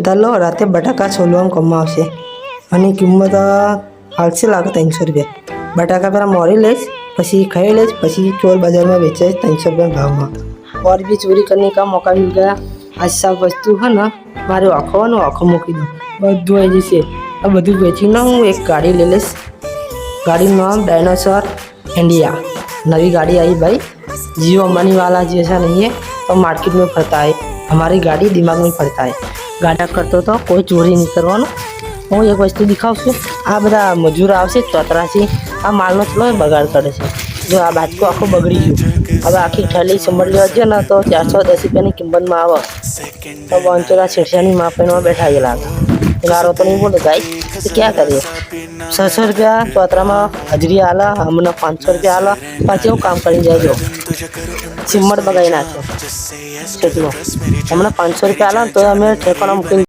દાલો રાતે બટાકા છોલવામાં કમમાં આવશે. અને કિંમત હાલશે લાગે ત્રણસો રૂપિયા. બટાકા પહેલાં મોરી લઈશ, પછી ખાઈ લઈશ, પછી ચોર બજારમાં વેચાઈશ ત્રણસો રૂપિયા ભાવમાં. ઓર બી ચોરી કરીને કામ મોકા મિલ ગયા. આ સાવ વસ્તુ હે ને, મારે આંખોનો આખો મૂકી દઉં. બધું આવી જશે. આ બધું વેચીને હું એક ગાડી લઈ લઈશ. ગાડીનું નામ ડાયનોસોર ઇન્ડિયા. નવી ગાડી આવી ભાઈ. જીઓ અંબાનીવાલા જે છે નહીં એ. और मार्केट में पड़ता है हमारी गाड़ी दिमाग में पड़ता है गाड़ा करते तो कोई चोरी नहीं करवाना હું એક વસ્તુ દેખાડશું આ બધા મજૂર આવશે ચોતરાથી આ માલનો થોડો બગાડ કરે છે. જો આ બાજકો આખો બગડી ગયું. હવે આખી ઠેલી સમજ લેવા છે ને તો ચારસો દસ રૂપિયાની કિંમતમાં આવે. તો બંચોરા છેડછાની માપેમાં બેઠા ગયેલા ગારો તો નહીં બોલે ગાય તો ક્યાં કરીએ? છસો રૂપિયા ચોતરામાં હાજરી આલા, હમણાં પાંચસો રૂપિયા આલા. પાછી એવું કામ કરી જાય જો સિમ્મડ બગાડી નાખ્યો. હમણાં પાંચસો રૂપિયા આલા તો અમે ઠેકાણા મૂકીને